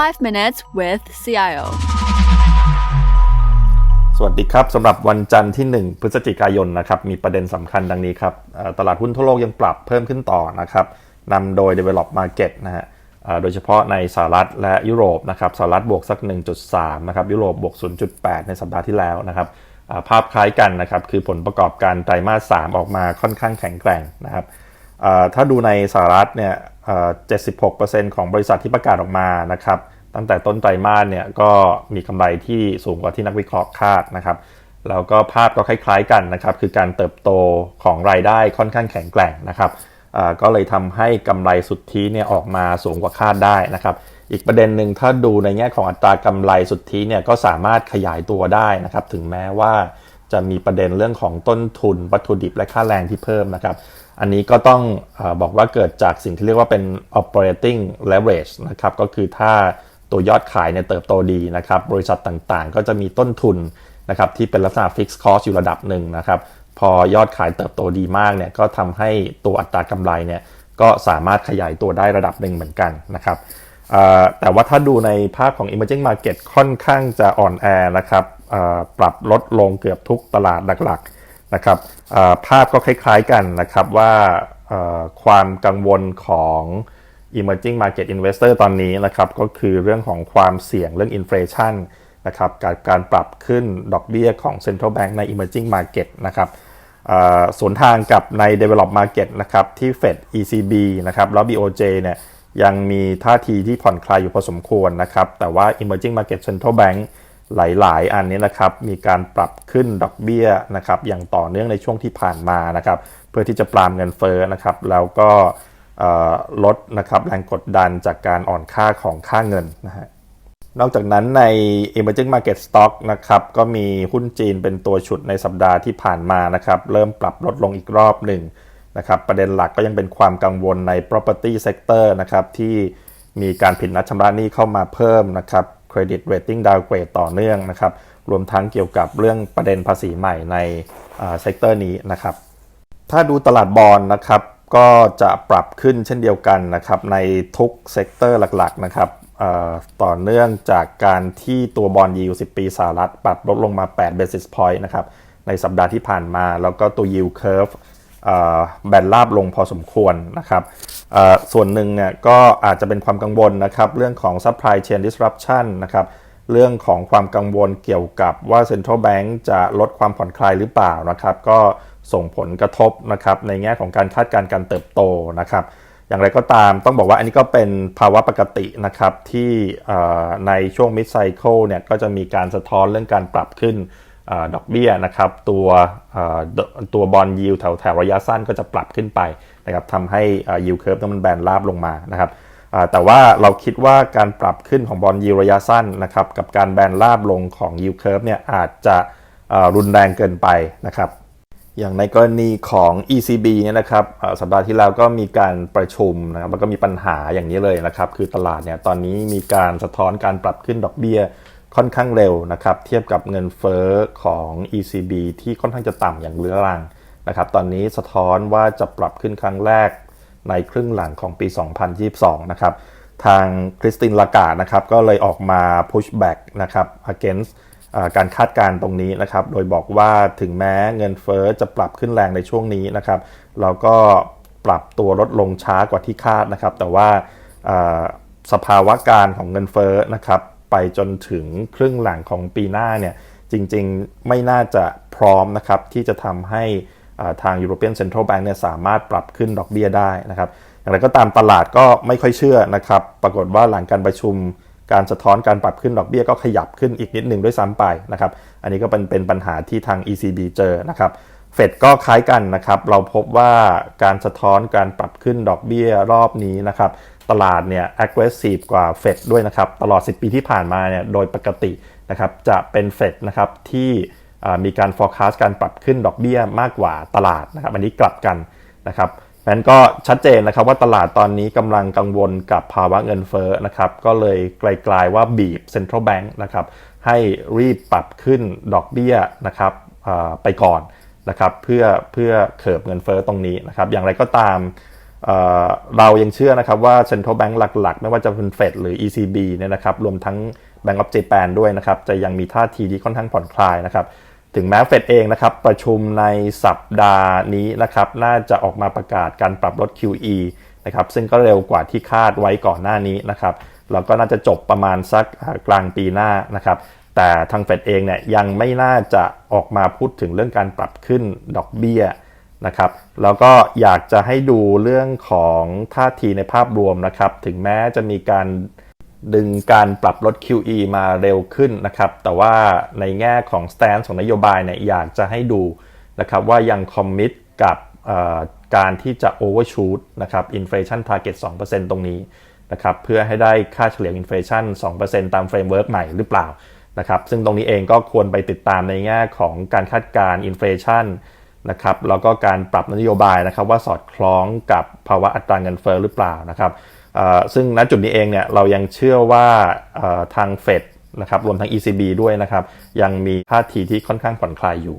5 minutes with CIO สวัสดีครับสำหรับวันจันทร์ที่ 1 พฤศจิกายนนะครับ มีประเด็นสำคัญดังนี้ครับ ตลาดหุ้นทั่วโลกยังปรับเพิ่มขึ้นต่อนะครับนำโดย Develop Market นะฮะโดยเฉพาะในสหรัฐและยุโรปนะครับสหรัฐบวกสัก 1.3 นะครับ ยุโรปบวก 0.8 ในสัปดาห์ที่แล้วนะครับภาพคล้ายกันนะครับ คือผลประกอบการไตรมาส 3 ออกมาค่อนข้างแข็งแกร่งนะครับถ้าดูในสหรัฐเนี่ยเอ่อ76%ของบริษัทที่ประกาศออกมานะครับ ตั้งแต่ต้นไตรมาสเนี่ยก็มีกำไรที่สูงกว่าที่นักวิเคราะห์คาดนะครับแล้วก็ภาพก็คล้ายๆกันนะครับ คือการเติบโตของรายได้ค่อนข้างแข็งแกร่งนะครับอ่าก็เลยทำให้กำไรสุทธิเนี่ยออกมาสูงกว่าคาดได้นะครับ อีกประเด็นหนึ่งถ้าดูในแง่ของอัตรากำไรสุทธิเนี่ยก็สามารถขยายตัวได้นะครับ ถึงแม้ว่าจะมีประเด็นเรื่องของต้นทุนวัตถุดิบและค่าแรงที่เพิ่มนะครับ อันนี้ก็ต้องอบอกว่าเกิดจากสิ่งที่เรียกว่าเป็น operating leverage นะครับ ก็คือถ้า ตัวยอดขายเนี่ยเติบโตดีนะครับบริษัทต่างๆ ก็จะมีต้นทุนนะครับที่เป็นลักษณะ fixed cost อยู่ระดับหนึ่งนะครับพอยอดขายเติบโตดีมากเนี่ยก็ทำให้ตัวอัตรากำไรเนี่ยก็สามารถขยายตัวได้ระดับหนึ่งเหมือนกันนะครับแต่ว่าถ้าดูในภาพของ emerging market ค่อนข้างจะอ่อนแอนะครับปรับลดลงเกือบทุกตลาดหลักๆนะครับภาพก็คล้ายๆกันนะครับว่าความกังวลของ emerging market investor ตอนนี้นะครับก็คือเรื่องของความเสี่ยงเรื่อง inflation นะครับการการปรับขึ้นดอกเบี้ยของ central bank ใน emerging market นะครับสวนทางกับใน develop market นะครับที่ Fed ECB นะครับแล้ว BOJ เนี่ยยังมีท่าทีที่ผ่อนคลายอยู่พอสมควรนะครับแต่ว่า emerging market central bank หลาย ๆ อันนี้นะครับมีการปรับขึ้นดอกเบี้ยนะครับอย่างต่อเนื่องในช่วงที่ผ่านมานะครับเพื่อที่จะปรามเงินเฟ้อนะครับแล้วก็ ลดนะครับแรงกดดันจากการอ่อนค่าของค่าเงินนะฮะนอกจากนั้นใน emerging market stock นะครับก็มีหุ้นจีนเป็นตัวฉุดในสัปดาห์ที่ผ่านมานะครับเริ่มปรับลดลงอีกรอบหนึ่งนะครับประเด็นหลักก็ยังเป็นความกังวลใน property sector นะครับที่มีการผิดนัดชำระหนี้เข้ามาเพิ่มนะครับ credit rating downgrade ต่อเนื่องนะครับรวมทั้งเกี่ยวกับเรื่องประเด็นภาษีใหม่ในเซกเตอร์นี้นะครับถ้าดูตลาดบอลนะครับ ก็จะปรับขึ้นเช่นเดียวกันนะครับในทุกเซกเตอร์หลักๆนะครับต่อเนื่องจากการที่ตัวบอลยิว10 ปีสหรัฐปรับลดลงมา 8 basis point นะครับในสัปดาห์ที่ผ่านมา แล้วก็ตัว yield curve แบนราบลงพอสมควรนะครับส่วนหนึ่งเนี่ยก็อาจจะเป็นความกังวลนะครับเรื่องของ supply chain disruption นะครับเรื่องของความกังวลเกี่ยวกับว่า central bank จะลดความผ่อนคลายหรือเปล่านะครับ ก็ ส่งผลกระทบนะครับในแง่ของการคาดการณ์การเติบโตนะครับอย่างไรก็ตามต้องบอกว่าอันนี้ก็เป็นภาวะปกตินะครับที่ในช่วง mid cycle เนี่ยก็จะมีการสะท้อนเรื่องการปรับขึ้นอดอกเบี้ยนะครับตัวตัวบอลยิวแถวแถวระยะสั้นก็จะปรับขึ้นไปนะครับทำให้ยิวเคิร์ฟนั้นมันแบนราบลงมานะครับแต่ว่าเราคิดว่าการปรับขึ้นของบอลยิวระยะสั้นนะครับกับการแบนราบลงของยิวเคิร์ฟเนี่ยอาจจะรุนแรงเกินไปนะครับ อย่างในกรณีของ ECB เนี่ยนะครับสัปดาห์ที่แล้วก็มีการประชุมนะครับแล้วก็มีปัญหาอย่างนี้เลยนะครับ คือตลาดเนี่ยตอนนี้มีการสะท้อนการปรับขึ้นดอกเบี้ยค่อนข้างเร็วนะครับ เทียบกับเงินเฟ้อของ ECB ที่ค่อนข้างจะต่ำอย่างเรื้อรังนะครับ ตอนนี้สะท้อนว่าจะปรับขึ้นครั้งแรกในครึ่งหลังของปี 2022 นะครับ ทางคริสตินลากาดนะครับ ก็เลยออกมา push back นะครับ against การคาดการณ์ตรงนี้นะครับ โดยบอกว่าถึงแม้เงินเฟอ้อจะปรับขึ้นแรงในช่วงนี้นะครับ เราก็ปรับตัวลดลงช้ากว่าที่คาดนะครับ แต่ว่าสภาวะการของเงินเฟอ้อนะครับ ไปจนถึงครึ่งหลังของปีหน้าเนี่ยจริงๆไม่น่าจะพร้อมนะครับที่จะทำให้ทาง European Central Bank เนี่ยสามารถปรับขึ้นดอกเบี้ยได้นะครับ อย่างไรก็ตามตลาดก็ไม่ค่อยเชื่อนะครับ ปรากฏว่าหลังการประชุม การสะท้อนการปรับขึ้นดอกเบี้ยก็ขยับขึ้นอีกนิดหนึ่งด้วยซ้ำไปนะครับ อันนี้ก็เป็นเป็นปัญหาที่ทาง ECB เจอนะครับ เฟดก็คล้ายกันนะครับ เราพบว่าการสะท้อนการปรับขึ้นดอกเบี้ยรอบนี้นะครับ ตลาดเนี่ย aggressive กว่าเฟดด้วยนะครับ ตลอด 10 ปีที่ผ่านมาเนี่ยโดยปกตินะครับจะเป็นเฟดนะครับที่มีการ forecast การปรับขึ้นดอกเบี้ยมากกว่าตลาดนะครับ อันนี้กลับกันนะครับ นั้นก็ชัดเจนนะครับว่าตลาดตอนนี้กำลังกังวลกับภาวะเงินเฟ้อนะครับ ก็เลยไกลๆว่าบีบ central bank นะครับ ให้รีบปรับขึ้นดอกเบี้ยนะครับไปก่อนนะครับเพื่อเพื่อเคิบเงินเฟ้อตรงนี้นะครับ อย่างไรก็ตามเเรายังเชื่อนะครับว่า Central Bank หลักๆ ไม่ว่าจะเป็นเฟดหรือ ECB เนี่ยนะครับรวมทั้ง Bank of Japan ด้วยนะครับ จะยังมีท่าทีที่ค่อนข้างผ่อนคลายนะครับ ถึงแม้เฟดเองนะครับ ประชุมในสัปดาห์นี้นะครับ น่าจะออกมาประกาศการปรับลด QE นะครับ ซึ่งก็เร็วกว่าที่คาดไว้ก่อนหน้านี้นะครับแล้วก็น่าจะจบประมาณสักกลางปีหน้านะครับ แต่ทางเฟดเองเนี่ยยังไม่น่าจะออกมาพูดถึงเรื่องการปรับขึ้นดอกเบี้ยนะครับ แล้วก็อยากจะให้ดูเรื่องของท่าทีในภาพรวมนะครับ ถึงแม้จะมีการ ดึงการปรับลด QE มาเร็วขึ้นนะครับ แต่ว่าในแง่ของ stance ของนโยบายเนี่ยอยากจะให้ดูนะครับว่ายังคอมมิตกับการที่จะ overshoot นะครับ inflation target 2%ตรงนี้นะครับเพื่อให้ได้ค่าเฉลี่ย inflation 2%ตามเฟรมเวิร์กใหม่หรือเปล่านะครับซึ่งตรงนี้เองก็ควรไปติดตามในแง่ของการคาดการณ์ inflation นะครับแล้วก็การปรับนโยบายนะครับว่าสอดคล้องกับภาวะอัตราเงินเฟ้อหรือเปล่านะครับ ซึ่งณจุดนี้เองเนี่ยเรายังเชื่อว่าทางเฟดนะครับรวมทั้ง ECB ด้วยนะครับ ยังมีท่าทีที่ค่อนข้างผ่อนคลายอยู่